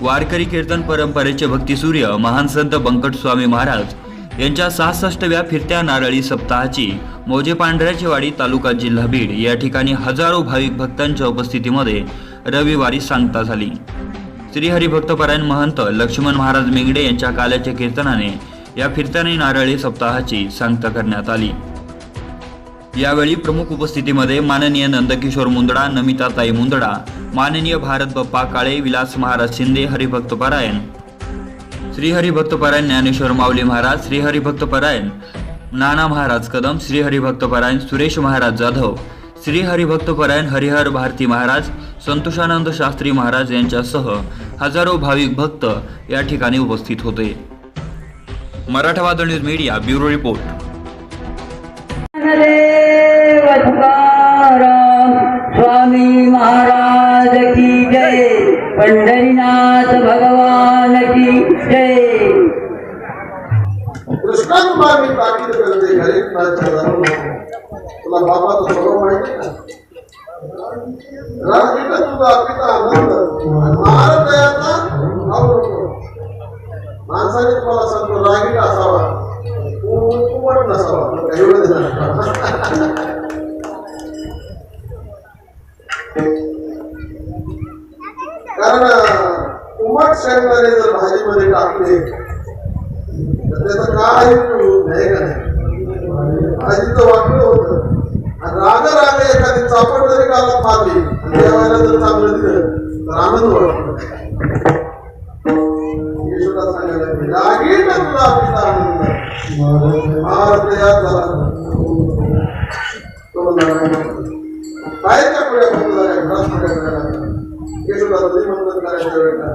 वारकरी कीर्तन परंपरेचे भक्तिसूर्य महान संत बंकट स्वामी महाराज यांच्या सहासष्टव्या फिरत्या नारळी सप्ताहाची मोजे पांढऱ्याचेवाडी तालुका जिल्हा बीड या ठिकाणी हजारो भाविक भक्तांच्या उपस्थितीमध्ये रविवारी सांगता झाली. श्रीहरिभक्तपरायण महंत लक्ष्मण महाराज मेंगडे यांच्या काल्याच्या कीर्तनाने या फिरत्याने नारळी सप्ताहाची सांगता करण्यात आली. यावेळी प्रमुख उपस्थितीमध्ये माननीय नंदकिशोर मुंदडा नमिताताई मुंदडा माननीय भारत बप्पा काळे विलास महाराज शिंदे हरिभक्तपरायण श्रीहरिभक्तपरायण ज्ञानेश्वर माऊली महाराज श्रीहरिभक्तपरायण नाना महाराज कदम श्रीहरिभक्तपरायण सुरेश महाराज जाधव श्री हरिभक्तपरायण हरिहर भारती महाराज संतोषानंद शास्त्री महाराज यांच्यासह हजारो भाविक भक्त या ठिकाणी उपस्थित होते. Marathwada news media bureau report. Swami Maharaj Pandharinath भगवान की जय. कृष्णानुसार मी ताकीद करते घरी तुला बाबाचं स्वभाव माहिती का? राजगीता तुझा पिता आनंद. महाराज दयाचा माणसाने तुम्हाला सांगतो रागीट असावा. तू कुमट नसावा. एवढंच उमट जर भाजीमध्ये टाकले तर त्याचं काय उपयोग आहे का नाही भाजीचं वाटलं होतं आणि राग राग एखादी चापड जरी काला मारली आणि देवाला जर चांगलं दिलं तर आनंद वाटतो. येशूला सांगायला तुला आनंद महाराज याद झाला. तो म्हणाला, पुढे घरात पुढे करायला येशूला तरी करायच्या वेळेला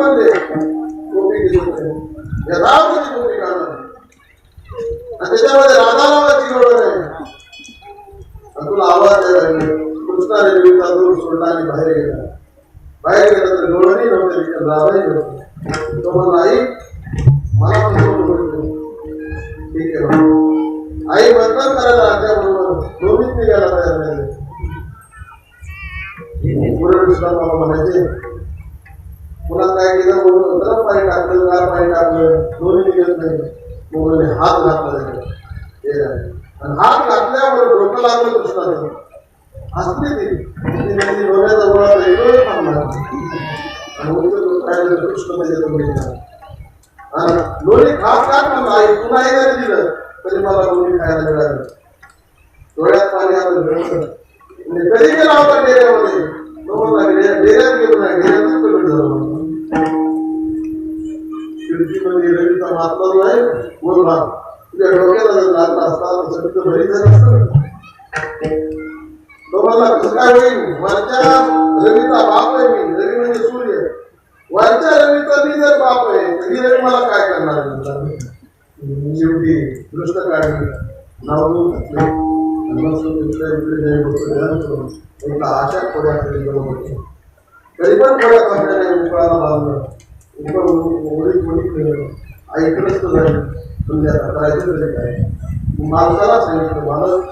म्हणजे गोपी यथावती गोपिका आणि त्याच्यामध्ये राधारावाची सोडला आणि बाहेर गेला बाहेर गेला तर डोळंही नव्हते तिकडे नव्हते तो म्हणला आई मला पण ठीक आहे आई मतदान करायला आल्याबरोबर दोन्ही निघायला तयार झाले. म्हणायचे पुन्हा काय केलं गरम पाणी टाकलं गार पाणी टाकलं दोन्ही निघत नाही. हात घातला त्याच्यात. हे झालं. आणि हात घातल्यावर डोकं लागलं कृष्णाचं हसली ती. डोकं कृष्ण लोणी म्हणला आई पुन्हा दिलं तरी मला लोणी खायला मिळालं डोळ्यात पाणी आलं म्हणजे कधी गेला होता डेऱ्यामध्ये डेऱ्यात गेलो नाही डेऱ्यातच झालं जो आहे तुझ्या डोक्याला जर लागला असता सगळं बरी झालं असतं तुम्हाला कसं काय होईल? वरच्या रवीचा बाप आहे मी रवी म्हणजे सूर्य वरच्या रवीचा मी जर बाप आहे तर ही रवी मला काय करणार शेवटी दृष्ट काढली घातले. इकडे आशा गेलो तरी पण खोड्या कापल्याने उकळाला लावलं उकळ उघडी थोडी केलं ऐकलंच तर झालं करायचं तरी काय? मालकाला सांगितलं मालक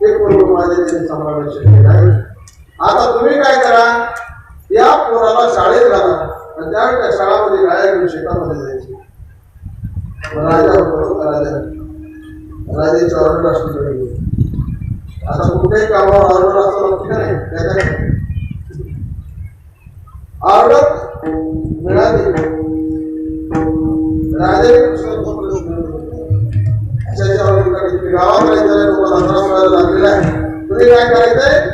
ते करून माझे त्यांनी सांभाळणं शक्य नाही आता तुम्ही काय करा? या पोराला शाळेत घाला. पण त्यावेळी त्या शाळामध्ये गाया घेऊन शेतामध्ये जायचे. राजा राजा. राजाच्या ऑर्डर असली असं कुठेही कामावर ऑर्डर असतो ठीक आहे त्याच्याकडे ऑर्डर मिळाली. राजाने गावाकडे लागलेला आहे. तुम्ही काय करायचंय?